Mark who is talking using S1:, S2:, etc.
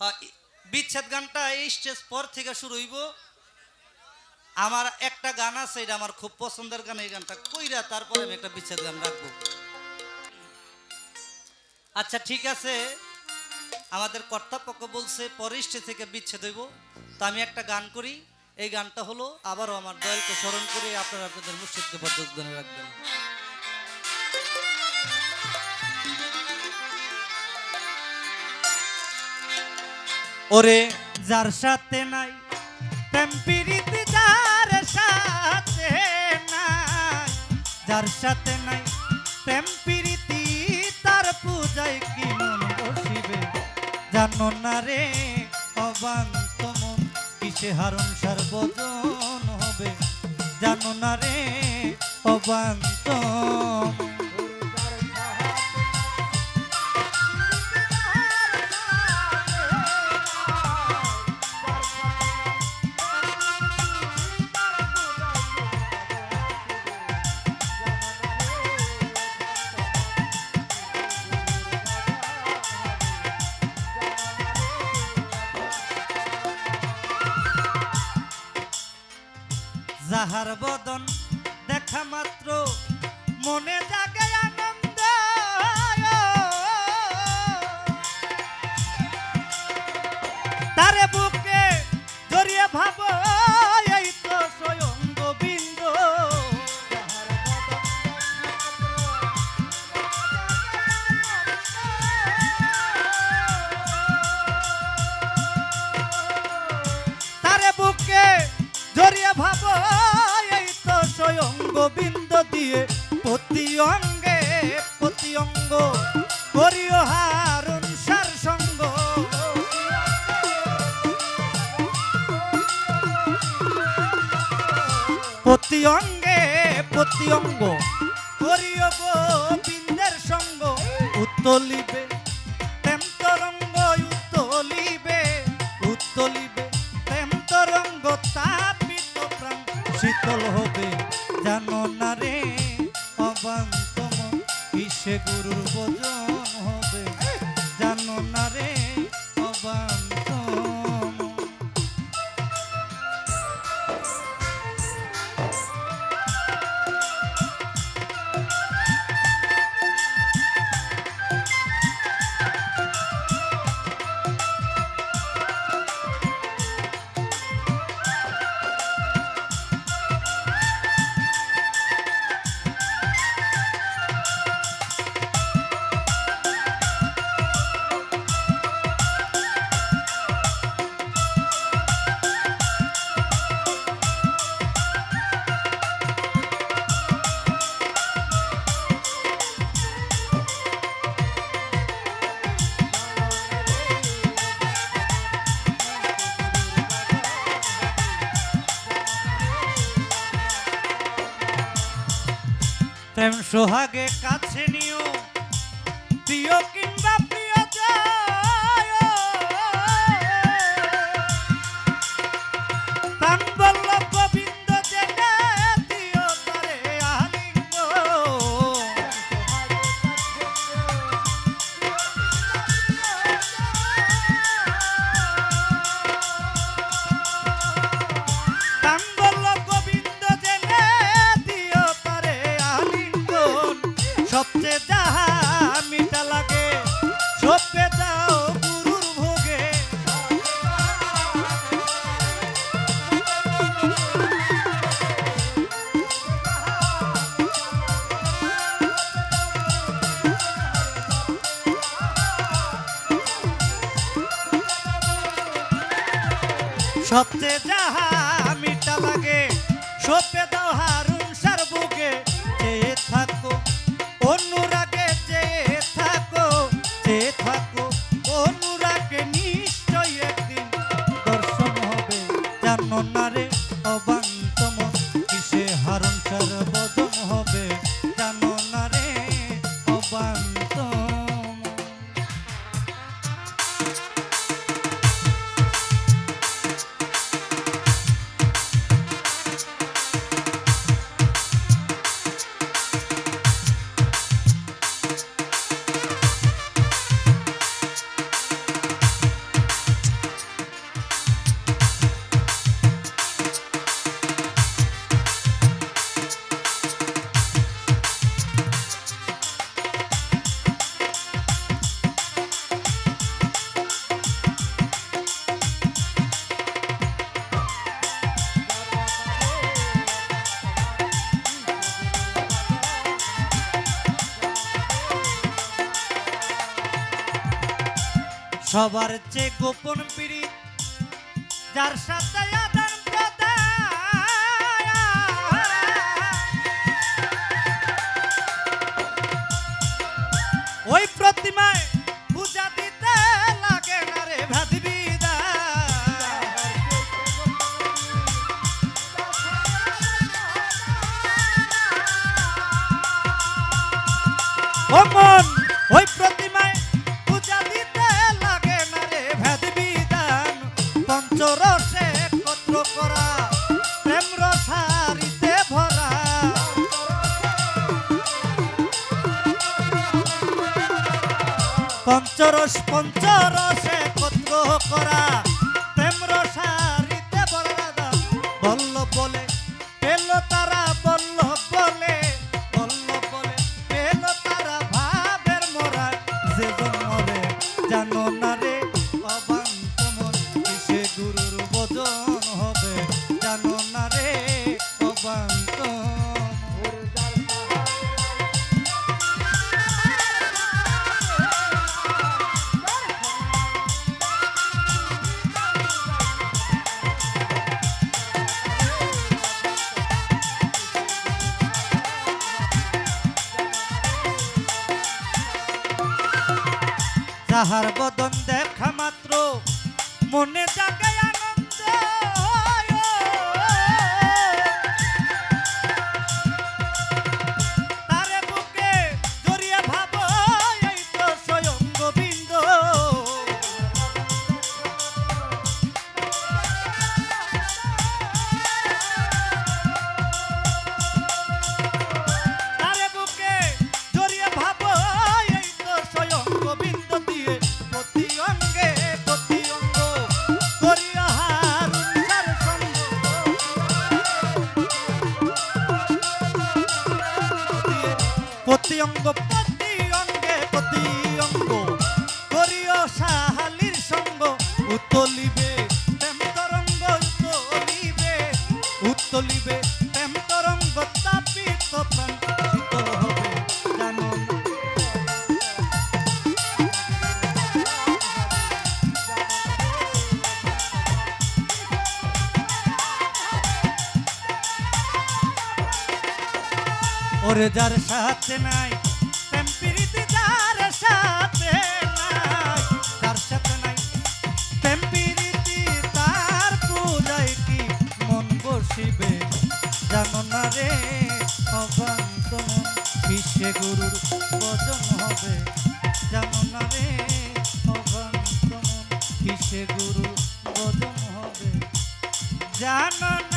S1: হ্যাঁ, বিচ্ছেদ গানটা এই স্টেজ পর থেকে শুরু হইব। আমার একটা গান আছে এটা আমার খুব পছন্দের গান এই গানটা কইরা তারপরে আমি একটা বিচ্ছেদ গান রাখব। আচ্ছা ঠিক আছে। আমাদের কর্তাপক্ষ বলছে পরে স্টেজ থেকে বিচ্ছেদ হইব। তো আমি একটা গান করি। এই গানটা হলো আবারও আমার দয়ালকে স্মরণ করে আপনারা আপনাদের মুর্শিদকে বদ্ধ রাখবেন। ওরে। যার সাথে নাই টেম্পিরিতে যার সাথে নাই। যার সাথে নাই টেম্পিরিতি তার পূজায় কি মন বসিবে? জানো না রে, অবান্ত মন, কিসে হারণ সার্বজন হবে? জানো না রে, অবান্ত যাহার বদন দেখা মাত্র মনে জাগে আনন্দ। তারে বুকে জড়িয়ে ভাব। দিয়ে প্রতি অঙ্গে, প্রতি অঙ্গ করিও সার সঙ্গ। প্রতি অঙ্গে, প্রতি অঙ্গ করিও গোবিন্দের সঙ্গ। উত্তলিবে প্রেম সোহাগে কাছে নিও। প্রিয় সবচেয়ে যাহা সবার চেয়ে গোপন পিড়ি যার সাথে করা প্রেম রসারিতে ভরা। পঞ্চরস পঞ্চরসে একত্র করা প্রেম রসারিতে ভরা। বলল বলে যাহার বদন দেখা মাত্র মনে জাগে অঙ্গ প্রতি অঙ্গে প্রতি অঙ্গ করিও সাহালির সঙ্গ উত্তলিবে ওরে যার সাথে নাই, প্রেম প্রীতি যার সাথে নাই, যার সাথে নাই, প্রেম প্রীতি তার পূজায় কি মন বসিবে? জানো না রে, অবান্ত মন, কিসে গুরুর বজন হবে? জানো না রে, অবান্ত মন, কিসে গুরুর বজন হবে? জানো না